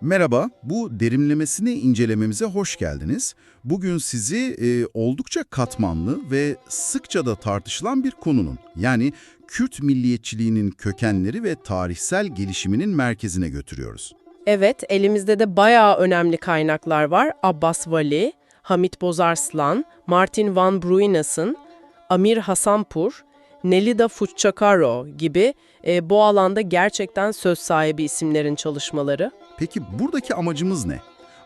Merhaba, bu derinlemesine incelememize hoş geldiniz. Bugün sizi e, oldukça katmanlı ve sıkça da tartışılan bir konunun, yani Kürt milliyetçiliğinin kökenleri ve tarihsel gelişiminin merkezine götürüyoruz. Evet, elimizde de bayağı önemli kaynaklar var. Abbas Vali, Hamit Bozarslan, Martin van Bruynesen, Amir Hasanpur, Nelida Fuçakaro gibi e, bu alanda gerçekten söz sahibi isimlerin çalışmaları. Peki buradaki amacımız ne?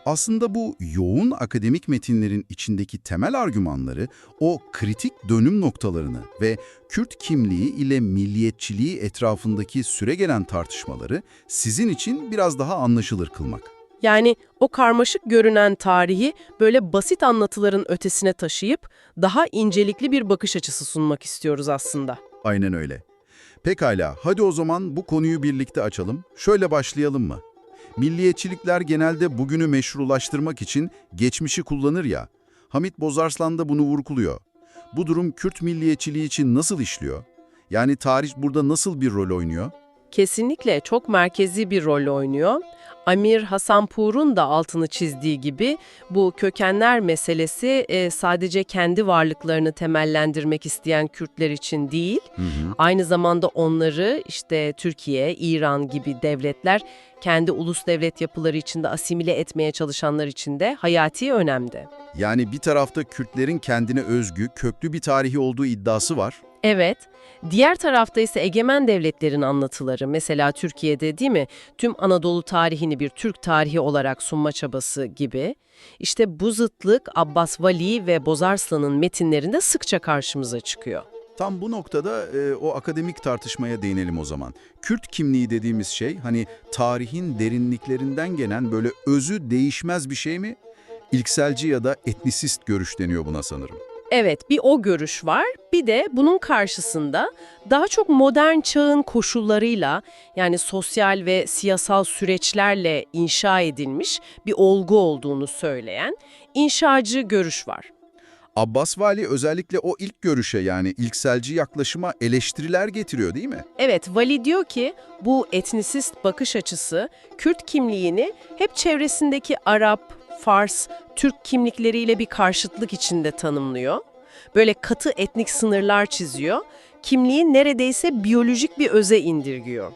Aslında bu yoğun akademik metinlerin içindeki temel argümanları, o kritik dönüm noktalarını ve Kürt kimliği ile milliyetçiliği etrafındaki süregelen tartışmaları sizin için biraz daha anlaşılır kılmak. Yani o karmaşık görünen tarihi böyle basit anlatıların ötesine taşıyıp daha incelikli bir bakış açısı sunmak istiyoruz aslında. Aynen öyle. Pekala, hadi o zaman bu konuyu birlikte açalım. Şöyle başlayalım mı? Milliyetçilikler genelde bugünü meşrulaştırmak için geçmişi kullanır ya. Hamit Bozarslan da bunu vurguluyor. Bu durum Kürt milliyetçiliği için nasıl işliyor? Yani tarih burada nasıl bir rol oynuyor? Kesinlikle çok merkezi bir rol oynuyor. Amir Hasanpur'un da altını çizdiği gibi bu kökenler meselesi e, sadece kendi varlıklarını temellendirmek isteyen Kürtler için değil, aynı zamanda onları işte Türkiye, İran gibi devletler kendi ulus devlet yapıları içinde asimile etmeye çalışanlar için de hayati önemde. Yani bir tarafta Kürtlerin kendine özgü, köklü bir tarihi olduğu iddiası var. Evet, diğer tarafta ise egemen devletlerin anlatıları, mesela Türkiye'de değil mi, tüm Anadolu tarihini bir Türk tarihi olarak sunma çabası gibi. İşte bu zıtlık Abbas Vali ve Bozarslan'ın metinlerinde sıkça karşımıza çıkıyor. Tam bu noktada e, o akademik tartışmaya değinelim o zaman. Kürt kimliği dediğimiz şey hani tarihin derinliklerinden gelen böyle özü değişmez bir şey mi? İlkselci ya da etnisist görüş deniyor buna sanırım. Evet, bir o görüş var. Bir de bunun karşısında daha çok modern çağın koşullarıyla yani sosyal ve siyasal süreçlerle inşa edilmiş bir olgu olduğunu söyleyen inşacı görüş var. Abbas Vali özellikle o ilk görüşe yani ilkselci yaklaşıma eleştiriler getiriyor değil mi? Evet, Vali diyor ki bu etnisist bakış açısı Kürt kimliğini hep çevresindeki Arap, Fars, Türk kimlikleriyle bir karşıtlık içinde tanımlıyor. Böyle katı etnik sınırlar çiziyor, kimliği neredeyse biyolojik bir öze indirgiyor.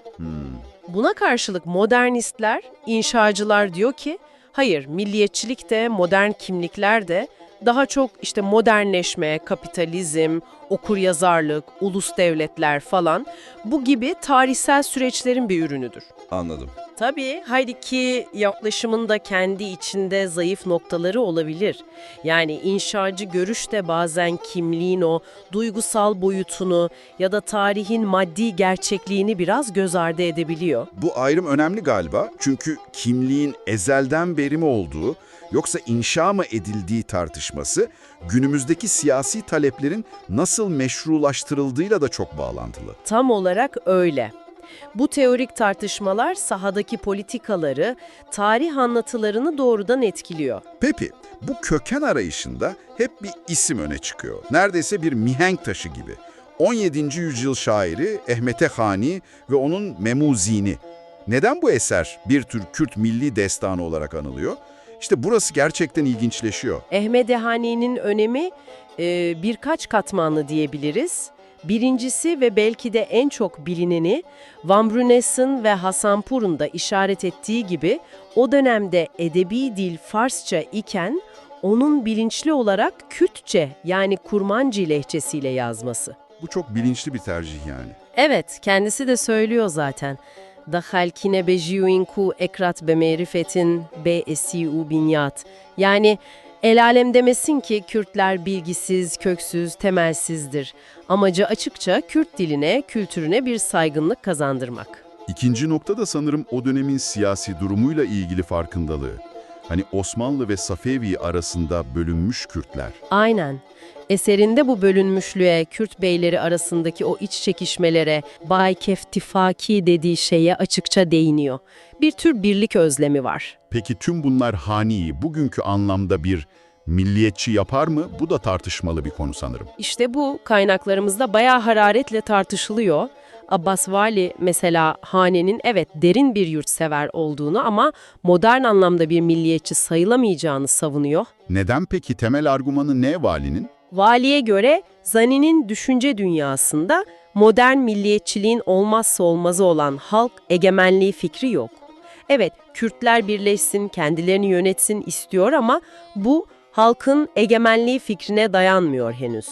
Buna karşılık modernistler, inşacılar diyor ki, hayır milliyetçilik de modern kimlikler de daha çok işte modernleşme, kapitalizm, okuryazarlık, ulus devletler falan bu gibi tarihsel süreçlerin bir ürünüdür. Anladım. Tabii her iki yaklaşımın da kendi içinde zayıf noktaları olabilir. Yani inşacı görüş de bazen kimliğin o duygusal boyutunu ya da tarihin maddi gerçekliğini biraz göz ardı edebiliyor. Bu ayrım önemli galiba çünkü kimliğin ezelden beri mi olduğu yoksa inşa mı edildiği tartışması günümüzdeki siyasi taleplerin nasıl meşrulaştırıldığıyla da çok bağlantılı. Tam olarak öyle. Bu teorik tartışmalar sahadaki politikaları, tarih anlatılarını doğrudan etkiliyor. Pepi, bu köken arayışında hep bir isim öne çıkıyor. Neredeyse bir mihenk taşı gibi. 17. yüzyıl şairi Ehmete Hani ve onun Memuzini. Neden bu eser bir tür Kürt milli destanı olarak anılıyor? İşte burası gerçekten ilginçleşiyor. Ehmed Ehani'nin önemi e, birkaç katmanlı diyebiliriz. Birincisi ve belki de en çok bilineni Van Brunesen ve Hasanpur'un da işaret ettiği gibi o dönemde edebi dil Farsça iken onun bilinçli olarak Kürtçe yani Kurmancı lehçesiyle yazması. Bu çok bilinçli bir tercih yani. Evet, kendisi de söylüyor zaten. Dahal kine bejiyuin ku ekrat be merifetin be esiu binyat. Yani el alem demesin ki Kürtler bilgisiz, köksüz, temelsizdir. Amacı açıkça Kürt diline, kültürüne bir saygınlık kazandırmak. İkinci nokta da sanırım o dönemin siyasi durumuyla ilgili farkındalığı. Hani Osmanlı ve Safevi arasında bölünmüş Kürtler. Aynen. Eserinde bu bölünmüşlüğe, Kürt beyleri arasındaki o iç çekişmelere, Bay Keftifaki dediği şeye açıkça değiniyor. Bir tür birlik özlemi var. Peki tüm bunlar Hani'yi bugünkü anlamda bir milliyetçi yapar mı? Bu da tartışmalı bir konu sanırım. İşte bu kaynaklarımızda bayağı hararetle tartışılıyor. Abbas Vali mesela hanenin evet derin bir yurtsever olduğunu ama modern anlamda bir milliyetçi sayılamayacağını savunuyor. Neden peki temel argümanı ne valinin? Valiye göre Zani'nin düşünce dünyasında modern milliyetçiliğin olmazsa olmazı olan halk egemenliği fikri yok. Evet, Kürtler birleşsin, kendilerini yönetsin istiyor ama bu halkın egemenliği fikrine dayanmıyor henüz.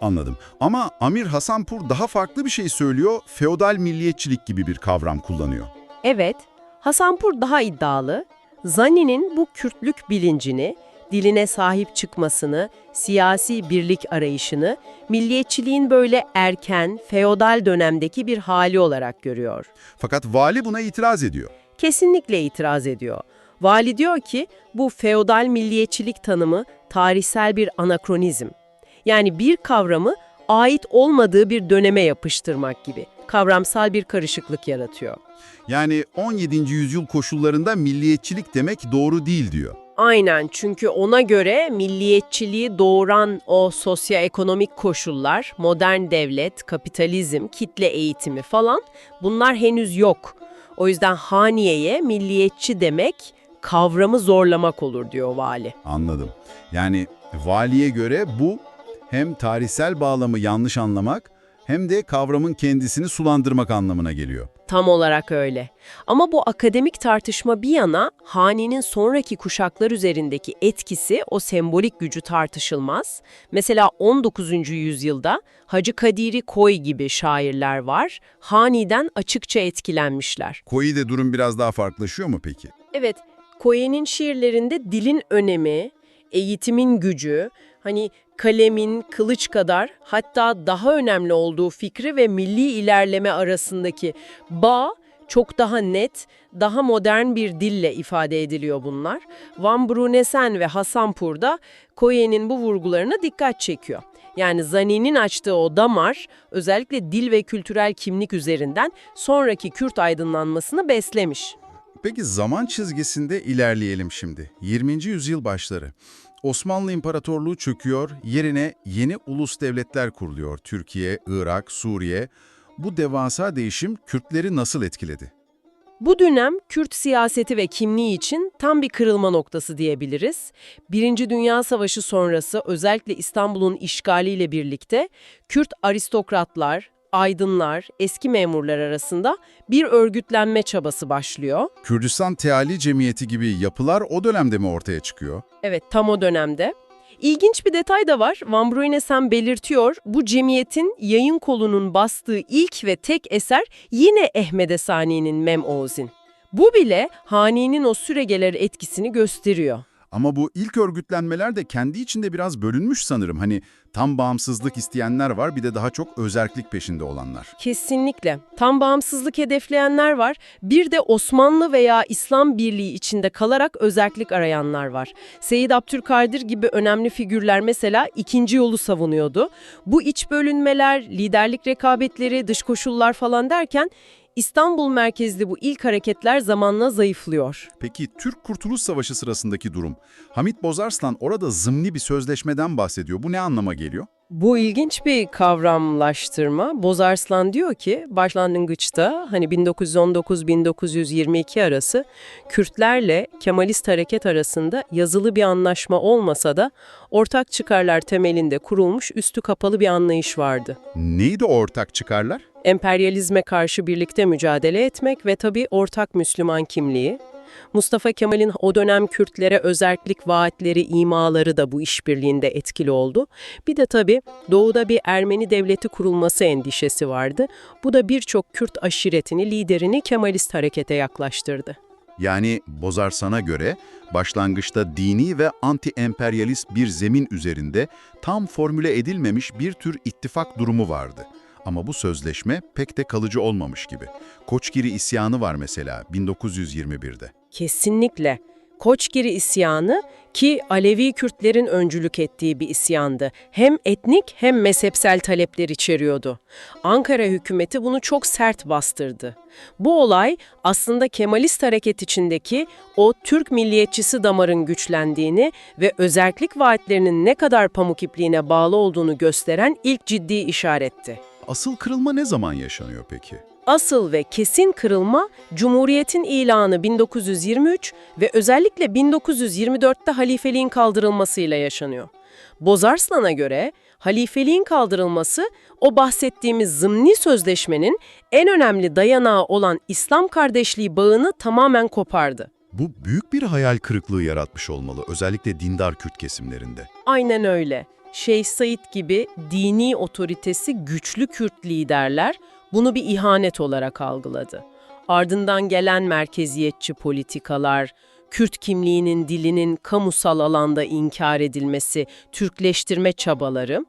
Anladım. Ama Amir Hasanpur daha farklı bir şey söylüyor, feodal milliyetçilik gibi bir kavram kullanıyor. Evet, Hasanpur daha iddialı. Zani'nin bu Kürtlük bilincini, diline sahip çıkmasını, siyasi birlik arayışını, milliyetçiliğin böyle erken, feodal dönemdeki bir hali olarak görüyor. Fakat vali buna itiraz ediyor. Kesinlikle itiraz ediyor. Vali diyor ki bu feodal milliyetçilik tanımı tarihsel bir anakronizm. Yani bir kavramı ait olmadığı bir döneme yapıştırmak gibi. Kavramsal bir karışıklık yaratıyor. Yani 17. yüzyıl koşullarında milliyetçilik demek doğru değil diyor. Aynen çünkü ona göre milliyetçiliği doğuran o sosyoekonomik koşullar, modern devlet, kapitalizm, kitle eğitimi falan bunlar henüz yok. O yüzden haniyeye milliyetçi demek kavramı zorlamak olur diyor vali. Anladım. Yani valiye göre bu hem tarihsel bağlamı yanlış anlamak hem de kavramın kendisini sulandırmak anlamına geliyor. Tam olarak öyle. Ama bu akademik tartışma bir yana Hani'nin sonraki kuşaklar üzerindeki etkisi o sembolik gücü tartışılmaz. Mesela 19. yüzyılda Hacı Kadiri Koy gibi şairler var. Hani'den açıkça etkilenmişler. Koi'de durum biraz daha farklılaşıyor mu peki? Evet, Koye'nin şiirlerinde dilin önemi, eğitimin gücü, hani kalemin kılıç kadar hatta daha önemli olduğu fikri ve milli ilerleme arasındaki bağ çok daha net, daha modern bir dille ifade ediliyor bunlar. Van Brunesen ve Hasanpur da Koye'nin bu vurgularına dikkat çekiyor. Yani Zani'nin açtığı o damar özellikle dil ve kültürel kimlik üzerinden sonraki Kürt aydınlanmasını beslemiş. Peki zaman çizgisinde ilerleyelim şimdi. 20. yüzyıl başları. Osmanlı İmparatorluğu çöküyor, yerine yeni ulus devletler kuruluyor. Türkiye, Irak, Suriye. Bu devasa değişim Kürtleri nasıl etkiledi? Bu dönem Kürt siyaseti ve kimliği için tam bir kırılma noktası diyebiliriz. Birinci Dünya Savaşı sonrası özellikle İstanbul'un işgaliyle birlikte Kürt aristokratlar, aydınlar, eski memurlar arasında bir örgütlenme çabası başlıyor. Kürdistan Teali Cemiyeti gibi yapılar o dönemde mi ortaya çıkıyor? Evet, tam o dönemde. İlginç bir detay da var. Van Bruyne belirtiyor. Bu cemiyetin yayın kolunun bastığı ilk ve tek eser yine Ehmede Sani'nin Mem Oğuz'in. Bu bile Hani'nin o süregeler etkisini gösteriyor. Ama bu ilk örgütlenmeler de kendi içinde biraz bölünmüş sanırım. Hani tam bağımsızlık isteyenler var bir de daha çok özerklik peşinde olanlar. Kesinlikle. Tam bağımsızlık hedefleyenler var. Bir de Osmanlı veya İslam Birliği içinde kalarak özellik arayanlar var. Seyyid Abdülkadir gibi önemli figürler mesela ikinci yolu savunuyordu. Bu iç bölünmeler, liderlik rekabetleri, dış koşullar falan derken İstanbul merkezli bu ilk hareketler zamanla zayıflıyor. Peki Türk Kurtuluş Savaşı sırasındaki durum? Hamit Bozarslan orada zımni bir sözleşmeden bahsediyor. Bu ne anlama geliyor? Bu ilginç bir kavramlaştırma. Bozarslan diyor ki başlangıçta hani 1919-1922 arası Kürtlerle Kemalist hareket arasında yazılı bir anlaşma olmasa da ortak çıkarlar temelinde kurulmuş üstü kapalı bir anlayış vardı. Neydi o ortak çıkarlar? Emperyalizme karşı birlikte mücadele etmek ve tabii ortak Müslüman kimliği. Mustafa Kemal'in o dönem Kürtlere özerklik vaatleri, imaları da bu işbirliğinde etkili oldu. Bir de tabii doğuda bir Ermeni devleti kurulması endişesi vardı. Bu da birçok Kürt aşiretini, liderini Kemalist harekete yaklaştırdı. Yani Bozarslan'a göre başlangıçta dini ve anti-emperyalist bir zemin üzerinde tam formüle edilmemiş bir tür ittifak durumu vardı. Ama bu sözleşme pek de kalıcı olmamış gibi. Koçgiri isyanı var mesela 1921'de. Kesinlikle. Koçgiri isyanı ki Alevi Kürtlerin öncülük ettiği bir isyandı. Hem etnik hem mezhepsel talepler içeriyordu. Ankara hükümeti bunu çok sert bastırdı. Bu olay aslında Kemalist hareket içindeki o Türk milliyetçisi damarın güçlendiğini ve özellik vaatlerinin ne kadar pamuk ipliğine bağlı olduğunu gösteren ilk ciddi işaretti. Asıl kırılma ne zaman yaşanıyor peki? Asıl ve kesin kırılma Cumhuriyet'in ilanı 1923 ve özellikle 1924'te halifeliğin kaldırılmasıyla yaşanıyor. Bozarslan'a göre halifeliğin kaldırılması o bahsettiğimiz zımni sözleşmenin en önemli dayanağı olan İslam kardeşliği bağını tamamen kopardı. Bu büyük bir hayal kırıklığı yaratmış olmalı, özellikle dindar Kürt kesimlerinde. Aynen öyle. Şeyh Said gibi dini otoritesi güçlü Kürt liderler bunu bir ihanet olarak algıladı. Ardından gelen merkeziyetçi politikalar, Kürt kimliğinin dilinin kamusal alanda inkar edilmesi, Türkleştirme çabaları,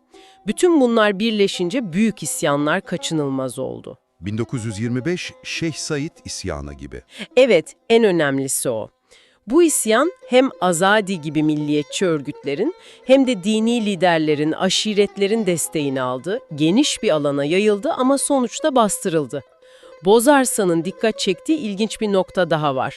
bütün bunlar birleşince büyük isyanlar kaçınılmaz oldu. 1925 Şeyh Said isyanı gibi. Evet, en önemlisi o. Bu isyan hem Azadi gibi milliyetçi örgütlerin hem de dini liderlerin, aşiretlerin desteğini aldı, geniş bir alana yayıldı ama sonuçta bastırıldı. Bozarsa'nın dikkat çektiği ilginç bir nokta daha var.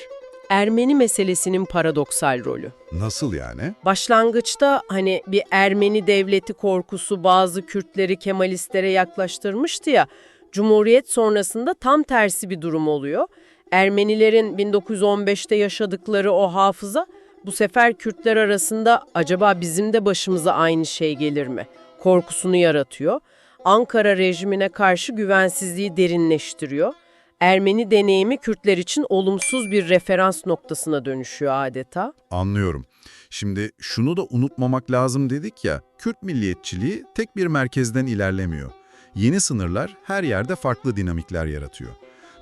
Ermeni meselesinin paradoksal rolü. Nasıl yani? Başlangıçta hani bir Ermeni devleti korkusu bazı Kürtleri Kemalistlere yaklaştırmıştı ya, Cumhuriyet sonrasında tam tersi bir durum oluyor. Ermenilerin 1915'te yaşadıkları o hafıza bu sefer Kürtler arasında acaba bizim de başımıza aynı şey gelir mi? Korkusunu yaratıyor. Ankara rejimine karşı güvensizliği derinleştiriyor. Ermeni deneyimi Kürtler için olumsuz bir referans noktasına dönüşüyor adeta. Anlıyorum. Şimdi şunu da unutmamak lazım dedik ya, Kürt milliyetçiliği tek bir merkezden ilerlemiyor. Yeni sınırlar her yerde farklı dinamikler yaratıyor.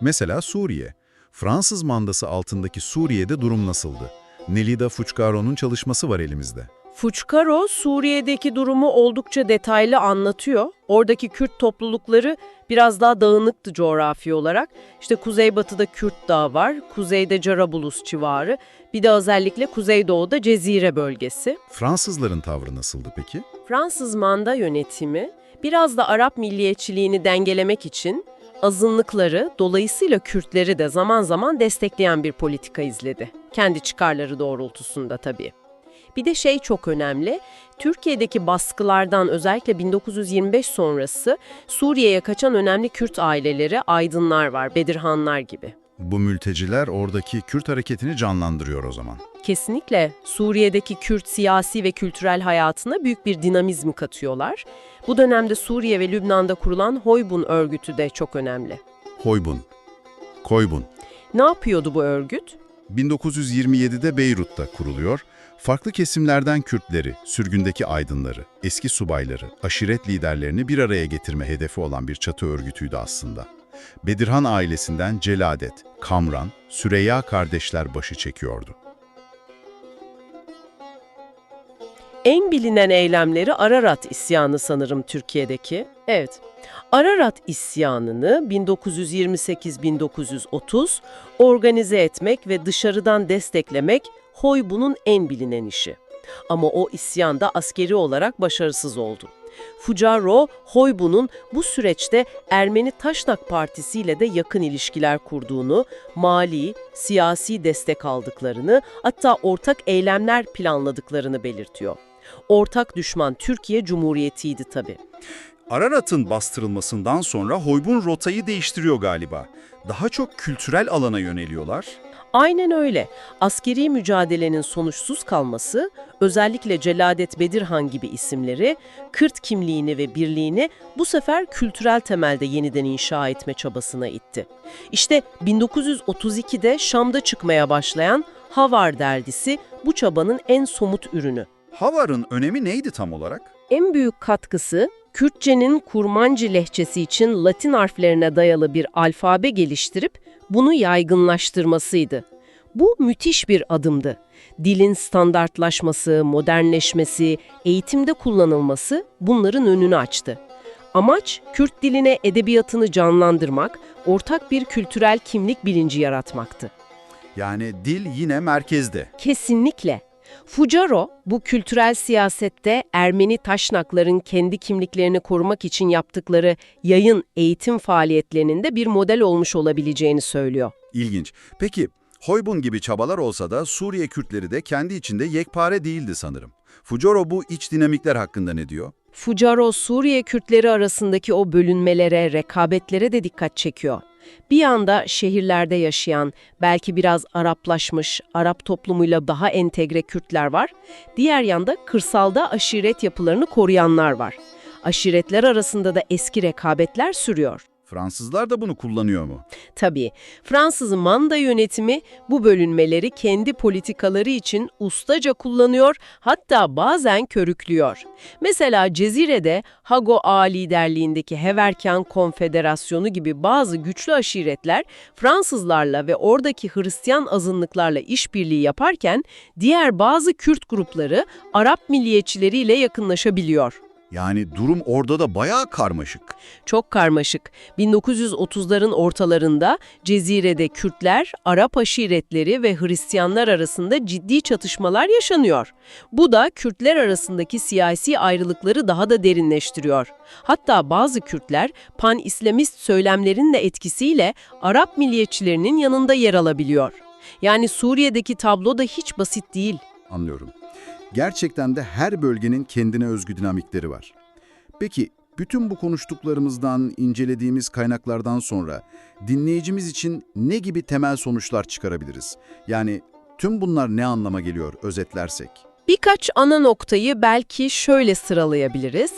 Mesela Suriye. Fransız mandası altındaki Suriye'de durum nasıldı? Nelida Fuçkaro'nun çalışması var elimizde. Fuçkaro, Suriye'deki durumu oldukça detaylı anlatıyor. Oradaki Kürt toplulukları biraz daha dağınıktı coğrafi olarak. İşte kuzeybatıda Kürt Dağı var, kuzeyde Cerabulus civarı, bir de özellikle kuzeydoğuda Cezire bölgesi. Fransızların tavrı nasıldı peki? Fransız manda yönetimi biraz da Arap milliyetçiliğini dengelemek için azınlıkları, dolayısıyla Kürtleri de zaman zaman destekleyen bir politika izledi. Kendi çıkarları doğrultusunda tabii. Bir de şey çok önemli, Türkiye'deki baskılardan özellikle 1925 sonrası Suriye'ye kaçan önemli Kürt aileleri, aydınlar var, Bedirhanlar gibi. Bu mülteciler oradaki Kürt hareketini canlandırıyor o zaman. Kesinlikle Suriye'deki Kürt siyasi ve kültürel hayatına büyük bir dinamizm katıyorlar. Bu dönemde Suriye ve Lübnan'da kurulan Hoybun örgütü de çok önemli. Hoybun, Koybun. Ne yapıyordu bu örgüt? 1927'de Beyrut'ta kuruluyor. Farklı kesimlerden Kürtleri, sürgündeki aydınları, eski subayları, aşiret liderlerini bir araya getirme hedefi olan bir çatı örgütüydü aslında. Bedirhan ailesinden Celadet, Kamran, Süreyya kardeşler başı çekiyordu. En bilinen eylemleri Ararat isyanı sanırım Türkiye'deki. Evet. Ararat isyanını 1928-1930 organize etmek ve dışarıdan desteklemek Hoybun'un en bilinen işi. Ama o isyanda askeri olarak başarısız oldu. Fujaro, Hoybun'un bu süreçte Ermeni Taşnak Partisi ile de yakın ilişkiler kurduğunu, mali, siyasi destek aldıklarını, hatta ortak eylemler planladıklarını belirtiyor. Ortak düşman Türkiye Cumhuriyeti'ydi tabii. Ararat'ın bastırılmasından sonra Hoybun rotayı değiştiriyor galiba. Daha çok kültürel alana yöneliyorlar. Aynen öyle. Askeri mücadelenin sonuçsuz kalması, özellikle Celadet Bedirhan gibi isimleri, Kürt kimliğini ve birliğini bu sefer kültürel temelde yeniden inşa etme çabasına itti. İşte 1932'de Şam'da çıkmaya başlayan Havar dergisi bu çabanın en somut ürünü. Havar'ın önemi neydi tam olarak? En büyük katkısı Kürtçenin Kurmancı lehçesi için Latin harflerine dayalı bir alfabe geliştirip bunu yaygınlaştırmasıydı. Bu müthiş bir adımdı. Dilin standartlaşması, modernleşmesi, eğitimde kullanılması bunların önünü açtı. Amaç Kürt diline edebiyatını canlandırmak, ortak bir kültürel kimlik bilinci yaratmaktı. Yani dil yine merkezde. Kesinlikle. Fujaro, bu kültürel siyasette Ermeni taşnakların kendi kimliklerini korumak için yaptıkları yayın eğitim faaliyetlerinin de bir model olmuş olabileceğini söylüyor. İlginç. Peki Hoybun gibi çabalar olsa da Suriye Kürtleri de kendi içinde yekpare değildi sanırım. Fujoro bu iç dinamikler hakkında ne diyor? Fujaro Suriye Kürtleri arasındaki o bölünmelere, rekabetlere de dikkat çekiyor. Bir yanda şehirlerde yaşayan, belki biraz Araplaşmış, Arap toplumuyla daha entegre Kürtler var. Diğer yanda kırsalda aşiret yapılarını koruyanlar var. Aşiretler arasında da eski rekabetler sürüyor. Fransızlar da bunu kullanıyor mu? Tabii, Fransız manda yönetimi bu bölünmeleri kendi politikaları için ustaca kullanıyor, hatta bazen körüklüyor. Mesela Cezire'de Hago Ağa liderliğindeki Heverkan Konfederasyonu gibi bazı güçlü aşiretler Fransızlarla ve oradaki Hristiyan azınlıklarla işbirliği yaparken diğer bazı Kürt grupları Arap milliyetçileriyle yakınlaşabiliyor. Yani durum orada da bayağı karmaşık. Çok karmaşık. 1930'ların ortalarında Cezire'de Kürtler, Arap aşiretleri ve Hristiyanlar arasında ciddi çatışmalar yaşanıyor. Bu da Kürtler arasındaki siyasi ayrılıkları daha da derinleştiriyor. Hatta bazı Kürtler pan-İslamist söylemlerin de etkisiyle Arap milliyetçilerinin yanında yer alabiliyor. Yani Suriye'deki tablo da hiç basit değil. Anlıyorum. Gerçekten de her bölgenin kendine özgü dinamikleri var. Peki bütün bu konuştuklarımızdan, incelediğimiz kaynaklardan sonra dinleyicimiz için ne gibi temel sonuçlar çıkarabiliriz? Yani tüm bunlar ne anlama geliyor özetlersek? Birkaç ana noktayı belki şöyle sıralayabiliriz.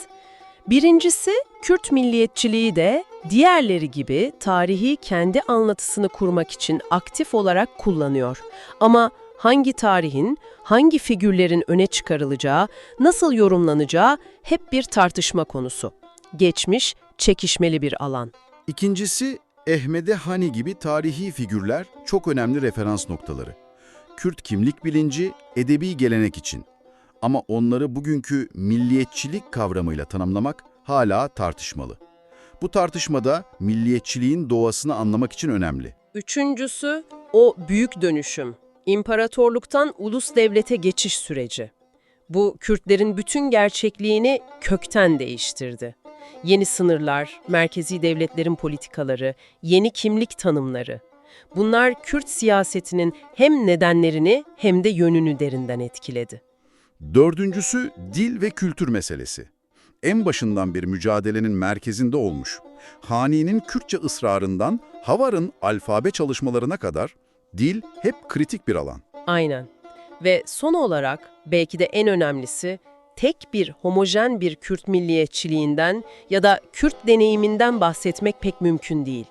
Birincisi, Kürt milliyetçiliği de diğerleri gibi tarihi kendi anlatısını kurmak için aktif olarak kullanıyor. Ama hangi tarihin, hangi figürlerin öne çıkarılacağı, nasıl yorumlanacağı hep bir tartışma konusu. Geçmiş, çekişmeli bir alan. İkincisi, Ehmede Hani gibi tarihi figürler çok önemli referans noktaları. Kürt kimlik bilinci, edebi gelenek için. Ama onları bugünkü milliyetçilik kavramıyla tanımlamak hala tartışmalı. Bu tartışmada milliyetçiliğin doğasını anlamak için önemli. Üçüncüsü, o büyük dönüşüm. İmparatorluktan ulus devlete geçiş süreci. Bu Kürtlerin bütün gerçekliğini kökten değiştirdi. Yeni sınırlar, merkezi devletlerin politikaları, yeni kimlik tanımları. Bunlar Kürt siyasetinin hem nedenlerini hem de yönünü derinden etkiledi. Dördüncüsü dil ve kültür meselesi. En başından bir mücadelenin merkezinde olmuş. Hani'nin Kürtçe ısrarından Havar'ın alfabe çalışmalarına kadar dil hep kritik bir alan. Aynen. Ve son olarak belki de en önemlisi tek bir homojen bir Kürt milliyetçiliğinden ya da Kürt deneyiminden bahsetmek pek mümkün değil.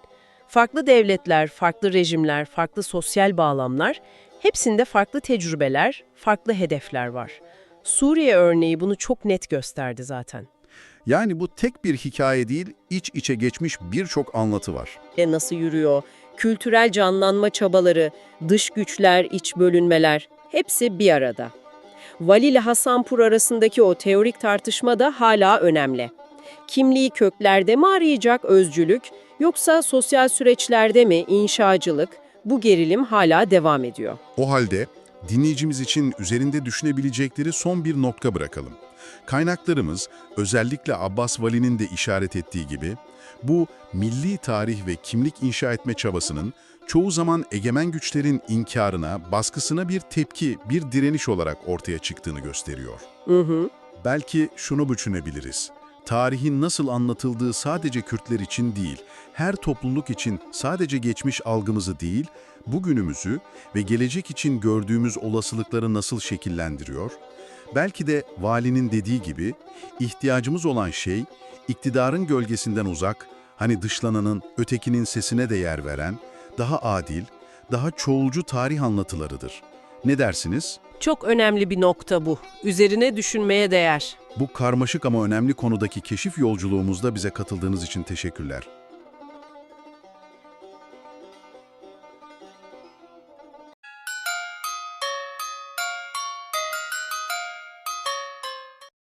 Farklı devletler, farklı rejimler, farklı sosyal bağlamlar, hepsinde farklı tecrübeler, farklı hedefler var. Suriye örneği bunu çok net gösterdi zaten. Yani bu tek bir hikaye değil, iç içe geçmiş birçok anlatı var. E nasıl yürüyor? Kültürel canlanma çabaları, dış güçler, iç bölünmeler hepsi bir arada. Vali ile Hasanpur arasındaki o teorik tartışma da hala önemli. Kimliği köklerde mi arayacak özcülük yoksa sosyal süreçlerde mi inşacılık? Bu gerilim hala devam ediyor. O halde dinleyicimiz için üzerinde düşünebilecekleri son bir nokta bırakalım. Kaynaklarımız özellikle Abbas Vali'nin de işaret ettiği gibi bu milli tarih ve kimlik inşa etme çabasının çoğu zaman egemen güçlerin inkarına, baskısına bir tepki, bir direniş olarak ortaya çıktığını gösteriyor. Hı hı. Belki şunu düşünebiliriz. Tarihin nasıl anlatıldığı sadece Kürtler için değil, her topluluk için sadece geçmiş algımızı değil, bugünümüzü ve gelecek için gördüğümüz olasılıkları nasıl şekillendiriyor? Belki de valinin dediği gibi, ihtiyacımız olan şey, iktidarın gölgesinden uzak, hani dışlananın, ötekinin sesine de yer veren, daha adil, daha çoğulcu tarih anlatılarıdır. Ne dersiniz? Çok önemli bir nokta bu. Üzerine düşünmeye değer. Bu karmaşık ama önemli konudaki keşif yolculuğumuzda bize katıldığınız için teşekkürler.